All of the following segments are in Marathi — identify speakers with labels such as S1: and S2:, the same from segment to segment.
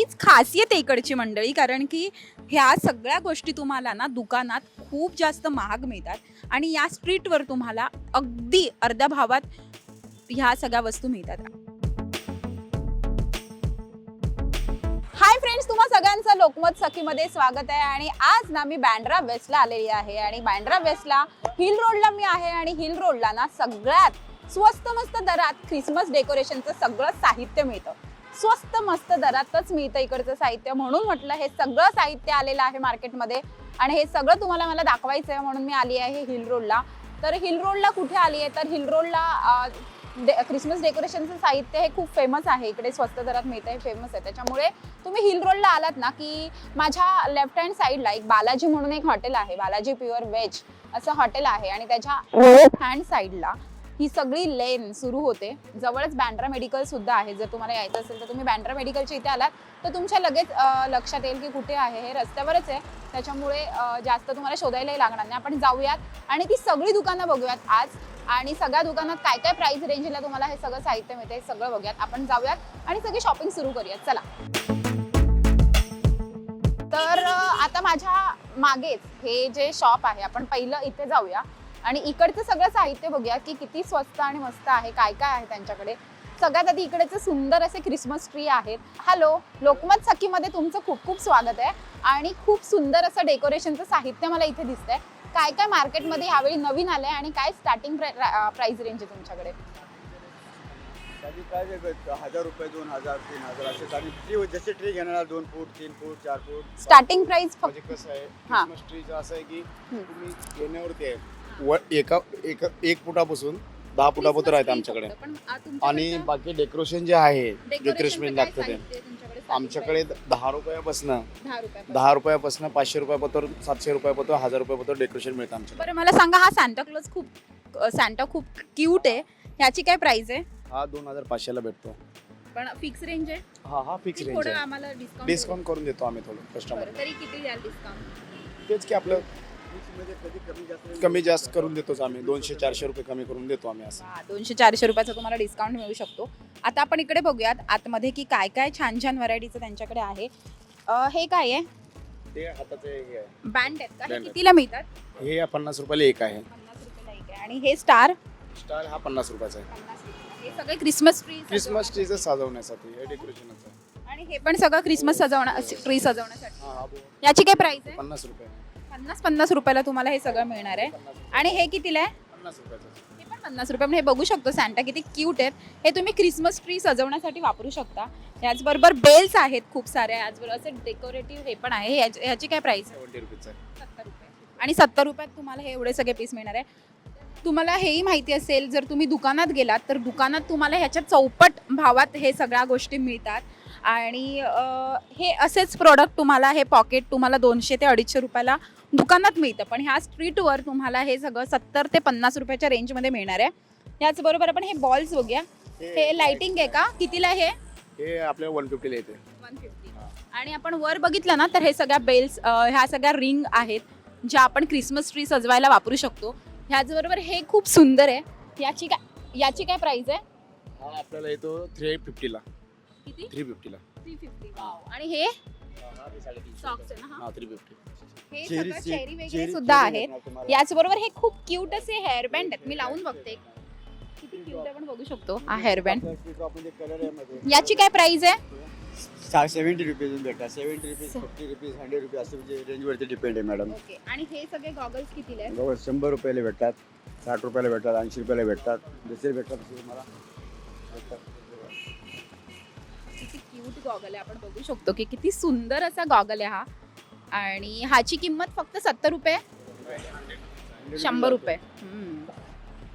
S1: हीच खासियत आहे इकडची मंडळी कारण की ह्या सगळ्या गोष्टी तुम्हाला ना दुकानात खूप जास्त महाग मिळतात आणि या स्ट्रीटवर तुम्हाला अगदी अर्ध्या भावात ह्या सगळ्या वस्तू मिळतात. हाय फ्रेंड्स तुम्हा सगळ्यांचं लोकमत सखीमध्ये स्वागत आहे आणि आज ना मी बँड्रा वेस्टला आलेली आहे आणि बँड्रा वेस्टला हिल रोडला मी आहे आणि हिल रोडला ना सगळ्यात स्वस्त मस्त दरात ख्रिसमस डेकोरेशनचं सगळं साहित्य मिळतं. स्वस्त मस्त दरातच मिळतं इकडचं साहित्य म्हणून म्हटलं हे सगळं साहित्य आलेलं आहे मार्केटमध्ये. आणि हे सगळं तुम्हाला मला दाखवायचं आहे म्हणून मी आली आहे हिल रोडला. तर हिल रोडला कुठे आली आहे? तर हिल रोडला डे क्रिसमस डेकोरेशनचं साहित्य हे खूप फेमस आहे. इकडे स्वस्त दरात मिळतं हे फेमस आहे. त्याच्यामुळे तुम्ही हिल रोडला आलात ना की माझ्या लेफ्ट हँड साईडला एक बालाजी म्हणून एक हॉटेल आहे बालाजी प्युअर व्हेज असं हॉटेल आहे. आणि त्याच्या लेफ्ट हँड साईडला ही सगळी लेन सुरू होते. जवळच बँड्रा मेडिकल सुद्धा आहे. जर तुम्हाला यायचं असेल तर तुम्ही बँड्रा मेडिकलच्या इथे आलात तर तुमच्या लगेच लक्षात येईल की कुठे आहे. हे रस्त्यावरच आहे. त्याच्यामुळे जास्त तुम्हाला शोधायलाही लागणार नाही. आपण जाऊयात आणि ती सगळी दुकानं बघूयात आज. आणि सगळ्या दुकानात काय काय प्राइस रेंजला तुम्हाला हे सगळं साहित्य मिळते हे सगळं बघूयात. आपण जाऊयात आणि सगळी शॉपिंग सुरू करूयात. चला. तर आता माझ्या मागेच हे जे शॉप आहे आपण पहिलं इथे जाऊया. आणि इकडचं सगळं साहित्य बघूया की किती स्वस्त आणि मस्त आहे काय काय आहे त्यांच्याकडे. सगळ्यात आधी इकडेचे सुंदर असे क्रिसमस ट्री आहेत. हॅलो लोकमत सखीमध्ये तुमचं खूप खूप स्वागत आहे. आणि खूप सुंदर असं डेकोरेशनचं साहित्य मला इथे दिसतंय. काय काय मार्केटमध्ये यावेळी नवीन आलंय आणि काय स्टार्टिंग प्राइस रेंज आहे तुमच्याकडे?
S2: त्याची प्राइस आहे? हजार रुपये दोन हजार तीन हजार असे आणि ट्री जसे ट्री घेणार दोन फूट तीन फूट चार फूट.
S1: स्टार्टिंग प्राइस
S2: म्हणजे कसं आहे. क्रिसमस ट्रीचं असं आहे की. तुम्ही घेण्यावरती आहे. व एका एक एक फुटापासून दहा फुटापर्यंत आहेत आमच्याकडे. आणि बाकी डेकोरेशन जे आहे क्रिसमस लागतं ते. आमच्याकडे दहा रुपयापासून
S1: दहा रुपये
S2: दहा रुपयापासून पाचशे रुपयापर्यंत सातशे रुपयापर्यंत हजार रुपयापर्यंत डेकोरेशन मिळतं आमच्याकडे.
S1: बरं मला सांगा हा सॅन्टा क्लॉज खूप सॅन्टा खूप क्यूट आहे. ह्याची काय प्राइस आहे?
S2: हा दोन हजार पाचशेला भेटतो.
S1: पण फिक्स रेंज आहे?
S2: हा हा फिक्स रेंज आहे.
S1: आम्हाला डिस्काउंट
S2: डिस्काउंट करून देतो आम्ही थोडं कस्टमर
S1: तरी किती द्याल डिस्काउंट
S2: तेच की आपलं कमी जास्त करून देतोच आम्ही. दोनशे चारशे रुपये कमी करून देतो आम्ही असं.
S1: दोनशे चारशे रुपयाचा तुम्हाला डिस्काउंट मिळू शकतो. आता आपण इकडे बघूयात आतमध्ये की काय काय छान छान व्हरायटीचं त्यांच्याकडे आहे. अं, हे काय आहे?
S2: ते हाताचे हे आहे.
S1: बँड आहेत का? हे
S2: आहेत.
S1: कितीला मिळतात?
S2: हे पन्नास रुपयाला एक आहे.
S1: पन्नास रुपयाला एक आहे. आणि हे स्टार
S2: स्टार हा पन्नास रुपयाचा आहे.
S1: पन्नास रुपयाला. हे सगळे क्रिसमस ट्री
S2: क्रिसमस ट्रीचं सजवण्यासाठी हे डेकोरेशनचं
S1: आणि हे पण सगळं क्रिसमस सजवण्या ट्री सजवण्यासाठी.
S2: हा हा.
S1: याची काय प्राइस आहे?
S2: पन्नास रुपये.
S1: पन्नास पन्नास रुपयाला तुम्हाला हे सगळं मिळणार आहे. आणि हे कितीला आहे?
S2: पन्नास रुपयाचं
S1: हे पण पन्नास रुपये. पण हे बघू शकतो सॅन्टा किती क्यूट आहेत. हे तुम्ही क्रिसमस ट्री सजवण्यासाठी वापरू शकता. याचबरोबर बेल्स आहेत खूप साऱ्या. याचबरोबर असे डेकोरेटिव्ह हे पण आहे. ह्याची ह्याची काय प्राइस आहे
S2: सेवन्टी रुपीचं आहे.
S1: सत्तर रुपये. आणि सत्तर रुपयात तुम्हाला हे एवढे सगळे पीस मिळणार आहे. तुम्हाला हेही माहिती असेल जर तुम्ही दुकानात गेलात तर दुकानात तुम्हाला ह्याच्या चौपट भावात हे सगळ्या गोष्टी मिळतात. आणि अं, हे असेच प्रोडक्ट तुम्हाला हे पॉकेट तुम्हाला दोनशे ते अडीचशे रुपयाला दुकानात मिळतं. पण ह्या स्ट्रीटवर तुम्हाला हे सगळं सत्तर ते पन्नास रुपयाच्या रेंजमध्ये मिळणार आहे. याचबरोबर आपण हे बॉल्स बघूया. हे लाइटिंग आहे का? कितीला हे?
S2: हे आपल्याला वन फिफ्टीला येते.
S1: वन फिफ्टी आणि आपण वर बघितलं ना तर हे सगळ्या बेल्स ह्या सगळ्या रिंग आहेत ज्या आपण क्रिसमस ट्री सजवायला वापरू शकतो. ह्याचबरोबर हे खूप सुंदर आहे. याची काय याची काय प्राइस आहे?
S2: हा आपल्याला येतो थ्री फिफ्टीला
S1: किती?
S2: थ्री फिफ्टीला
S1: थ्री फिफ्टी आणि हे? सॉक्स आहे ना हा?
S2: हा थ्री फिफ्टी
S1: हे सगळं चेरी वगैरे सुद्धा आहेत. याचबरोबर हे खूप क्यूट असे हेअरबँड आहेत. मी लावून बघते. किती क्यूट आपण बघू शकतो हा हेअरबँड याची काय प्राइस आहे?
S2: सेव्हन्टी रुपीज भेटतात. Seventy rupees fifty rupees hundred rupees असं म्हणजे रेंजवरती डिपेंड आहे मॅडम
S1: ओके आणि हे सगळे गॉगल्स कितीला आहेत?
S2: जवळ शंभर रुपयाला भेटतात साठ रुपयाला भेटतात ऐंशी रुपयाला भेटतात. जसे भेटतात तसे तुम्हाला
S1: क्यूट गॉगल आहे. आपण बघू शकतो की किती सुंदर असा गॉगल आहे हा. आणि ह्याची किंमत फक्त सत्तर रुपये. शंभर रुपये.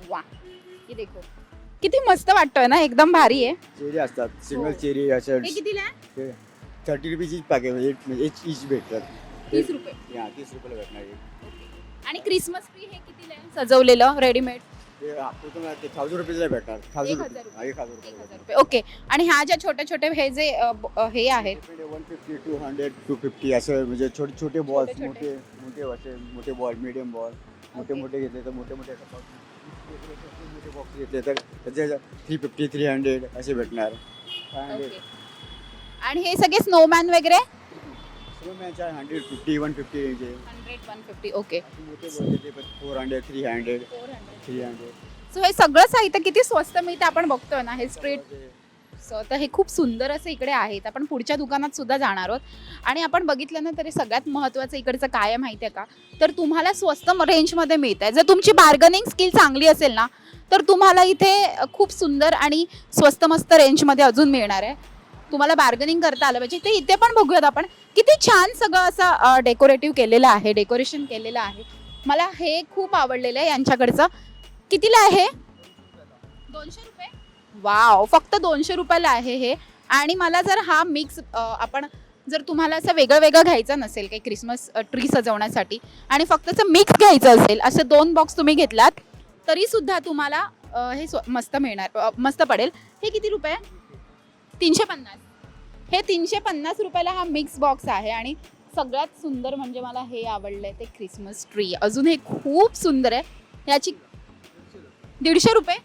S1: वा. हे देखो. किती मस्त वाटतोय ना? एकदम भारी आहे.
S2: चेरी असतात. सिंगल
S1: हो.
S2: चेरी अशा
S1: हे कितीला आहे?
S2: थर्टी रुपीज म्हणजे इच इच भेटतात.
S1: तीस रुपये.
S2: हा तीस रुपयाला भेटणार हे.
S1: आणि क्रिसमस ट्री हे कितीला आहे? सजवलेलं रेडीमेड
S2: ते आपण ते थाउजंड रुपीजला भेटणार.
S1: एक
S2: थाउजंड
S1: हजार
S2: रुपये एक हजार
S1: एक हजार
S2: रुपये.
S1: रुपये ओके. आणि ह्या ज्या छोटे छोटे हे जे अ, ब- अ, हे आहेत.
S2: One fifty two hundred two fifty असं म्हणजे छोटे छोटे बॉल
S1: छोटे.
S2: मोठे मोठे असे मोठे बॉल मिडियम बॉल मोठे
S1: Okay.
S2: मोठे घेतले तर मोठे मोठे असं box. मोठे बॉक्स घेतले तर त्याचे थ्री फिफ्टी थ्री हंड्रेड असे भेटणार. Five hundred
S1: okay. आणि हे सगळे स्नोमॅन वगैरे?
S3: मॅच आहे hundred fifty one fifty range आहे
S1: हंड्रेड वन फिफ्टी ओके
S3: मोठे बोलले ते four hundred three hundred three hundred
S1: so हे सगळं साहित्य किती स्वस्त मिळतं आपण बघतोय ना हे स्ट्रीट सो तर हे खूप सुंदर असं इकडे आहेत. आपण पुढच्या दुकानात सुद्धा जाणार आहोत. आणि आपण बघितलं ना तरी सगळ्यात महत्त्वाचं इकडचं काय आहे माहिती आहे का? तर तुम्हाला स्वस्त म- रेंजमध्ये मिळत आहे जर तुमची बार्गनिंग स्किल चांगली असेल ना तर तुम्हाला इथे खूप सुंदर आणि स्वस्त मस्त रेंजमध्ये अजून मिळणार आहे. तुम्हाला बार्गनिंग करता आलं पाहिजे. ते इथे पण बघूयात आपण. किती छान सगळं असं डेकोरेटिव्ह केलेलं आहे डेकोरेशन केलेलं आहे. मला हे खूप आवडलेलं आहे यांच्याकडचं. कितीला आहे दोनशे रुपये? वाव फक्त दोनशे रुपयाला आहे हे. आणि मला जर हा मिक्स आपण जर तुम्हाला असं वेगळं वेगळं घ्यायचं नसेल काही क्रिसमस ट्री सजवण्यासाठी आणि फक्त असं मिक्स घ्यायचं असेल असे दोन बॉक्स तुम्ही घेतलात तरी सुद्धा तुम्हाला हे स्व- मस्त मिळणार मस्त पडेल. हे किती रुपये? तीनशे पन्नास. हे तीनशे पन्नास रुपयाला हा मिक्स बॉक्स आहे आणि सगळ्यात सुंदर म्हणजे मला हे आवडलं आहे ते क्रिसमस ट्री अजून हे खूप सुंदर आहे. याची दीडशे रुपये?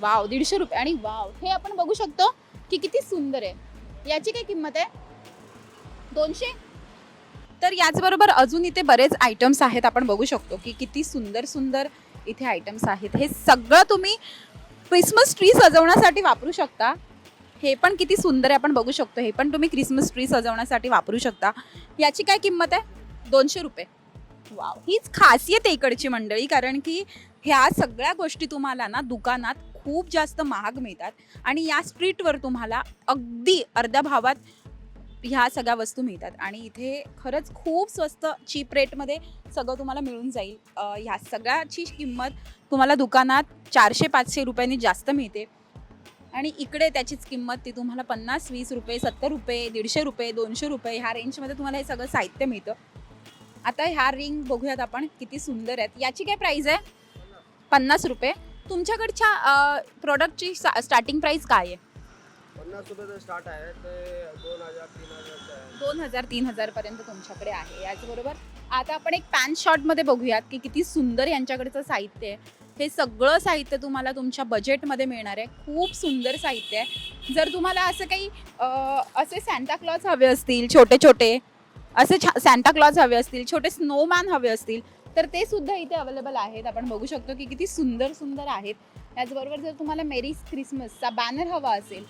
S1: वाव दीडशे रुपये. आणि वाव हे आपण बघू शकतो की किती सुंदर आहे. याची काय किंमत आहे? दोनशे? तर याचबरोबर अजून इथे बरेच आयटम्स आहेत. आपण बघू शकतो की किती सुंदर सुंदर इथे आयटम्स आहेत. हे सगळं तुम्ही क्रिसमस ट्री सजवण्यासाठी वापरू शकता. हे पण किती सुंदर आहे आपण बघू शकतो. हे पण तुम्ही क्रिसमस ट्री सजवण्यासाठी वापरू शकता. याची काय किंमत आहे? दोनशे रुपये. वाव हीच खासियत आहे इकडची मंडळी कारण की ह्या सगळ्या गोष्टी तुम्हाला ना दुकानात खूप जास्त महाग मिळतात आणि या स्ट्रीटवर तुम्हाला अगदी अर्ध्या भावात ह्या सगळ्या वस्तू मिळतात. आणि इथे खरंच खूप स्वस्त चीप रेटमध्ये सगळं तुम्हाला मिळून जाईल. ह्या सगळ्याची किंमत तुम्हाला दुकानात चारशे पाचशे रुपयांनी जास्त मिळते. आणि इकडे त्याचीच किंमत ती तुम्हाला पन्नास वीस रुपये सत्तर रुपये दीडशे रुपये दोनशे रुपये ह्या रेंजमध्ये तुम्हाला हे सगळं साहित्य मिळतं. आता ह्या रिंग बघूयात आपण किती सुंदर आहेत. याची काय प्राईस आहे? पन्नास रुपये. तुमच्याकडच्या प्रोडक्टची स्टार्टिंग प्राईस काय आहे?
S3: पन्नास रुपयाचं स्टार्ट आहे ते दोन हजार तीन
S1: दोन हजार तीन पर्यंत तुमच्याकडे आहे. याचबरोबर आता आपण एक पॅन शॉटमध्ये बघूयात की किती सुंदर यांच्याकडचं साहित्य आहे. हे सगळं साहित्य तुम्हाला तुमच्या बजेटमध्ये मिळणार आहे. खूप सुंदर साहित्य आहे. जर तुम्हाला असं काही असे सॅन्टाक्लॉज हवे असतील छोटे छोटे असे छा सॅन्टा हवे असतील छोटे स्नोमॅन हवे असतील तर ते सुद्धा इथे अवेलेबल आहेत. आपण बघू शकतो की किती सुंदर सुंदर आहेत. त्याचबरोबर जर तुम्हाला मेरीज क्रिसमसचा बॅनर हवा असेल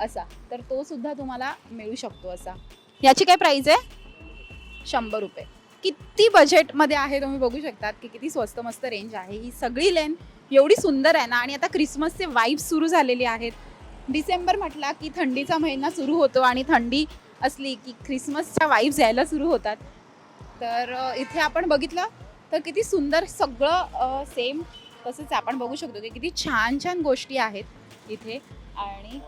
S1: असा तर तो सुद्धा तुम्हाला मिळू शकतो असा. याची काय प्राईज आहे? शंभर रुपये. किती बजेटमध्ये आहे तुम्ही बघू शकतात की किती स्वस्त मस्त रेंज आहे. ही सगळी लेन एवढी सुंदर आहे ना आणि आता क्रिसमसचे वाईब सुरू झालेले आहेत. डिसेंबर म्हटला की थंडीचा महिना सुरू होतो आणि थंडी असली की ख्रिसमसच्या वाईब्स यायला सुरू होतात. तर इथे आपण बघितलं तर किती सुंदर सगळं सेम तसंच आपण बघू शकतो की किती छान छान गोष्टी आहेत इथे आणि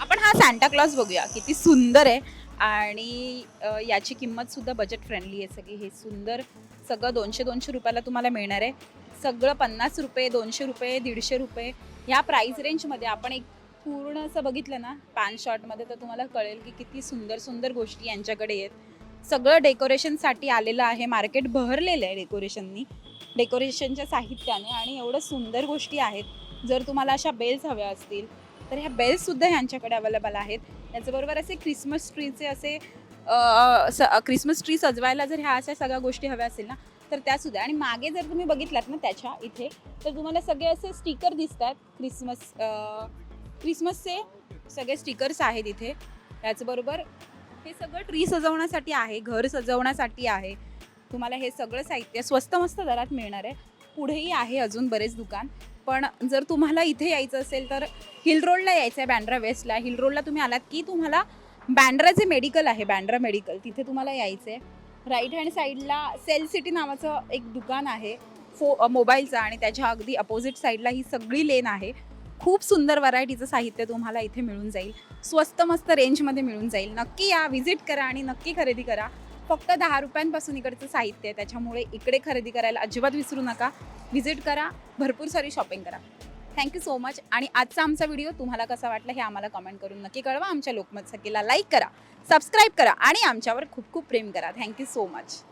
S1: आपण हा सॅन्टा क्लॉज बघूया किती सुंदर आहे. आणि याची किंमत सुद्धा बजेट फ्रेंडली आहे सगळी. हे सुंदर सगळं दोनशे दोनशे रुपयाला तुम्हाला मिळणार आहे. सगळं पन्नास रुपये दोनशे रुपये दीडशे रुपये ह्या प्राईस रेंजमध्ये आपण एक पूर्ण असं बघितलं ना पॅन शॉटमध्ये तर तुम्हाला कळेल की किती सुंदर सुंदर गोष्टी यांच्याकडे आहेत. सगळं डेकोरेशनसाठी आलेलं आहे. मार्केट बहरलेलं आहे डेकोरेशननी डेकोरेशनच्या साहित्याने आणि एवढं सुंदर गोष्टी आहेत. जर तुम्हाला अशा बेल्स हव्या असतील तर ह्या बेल्ससुद्धा ह्यांच्याकडे अवेलेबल आहेत. त्याचबरोबर असे क्रिसमस ट्रीचे असे क्रिसमस ट्री सजवायला जर ह्या अशा सगळ्या गोष्टी हव्या असेल ना तर त्यासुद्धा आणि मागे जर तुम्ही बघितलात ना त्याच्या इथे तर तुम्हाला सगळे असे स्टिकर दिसत आहेत क्रिसमस क्रिसमसचे सगळे स्टिकर्स आहेत इथे. त्याचबरोबर हे सगळं ट्री सजवण्यासाठी आहे घर सजवण्यासाठी आहे. तुम्हाला हे सगळं साहित्य स्वस्त मस्त दरात मिळणार आहे. पुढेही आहे अजून बरेच दुकान. पण जर तुम्हाला इथे यायचं असेल तर हिल रोडला यायचं आहे बँड्रा वेस्टला. हिल रोडला तुम्ही आलात की तुम्हाला बँड्रा जे मेडिकल आहे बँड्रा मेडिकल तिथे तुम्हाला यायचं आहे राईट हँड साईडला सेल सिटी नावाचं एक दुकान आहे फो मोबाईलचं आणि त्याच्या अगदी अपोजिट साईडला ही सगळी लेन आहे. खूप सुंदर व्हरायटीचं साहित्य तुम्हाला इथे मिळून जाईल. स्वस्त मस्त रेंजमध्ये मिळून जाईल. नक्की या व्हिजिट करा आणि नक्की खरेदी करा. फक्त दहा रुपयांपासून इकडचं साहित्य आहे. त्याच्यामुळे इकडे खरेदी करायला अजिबात विसरू नका. व्हिजिट करा भरपूर सारी शॉपिंग करा. थँक्यू सो मच आणि आजचा आमचा व्हिडिओ तुम्हाला कसा वाटला हे आम्हाला कमेंट करून नक्की कळवा. आमच्या लोकमत सखीला लाईक करा सबस्क्राईब करा आणि आमच्यावर खूप खूप प्रेम करा. Thank you so much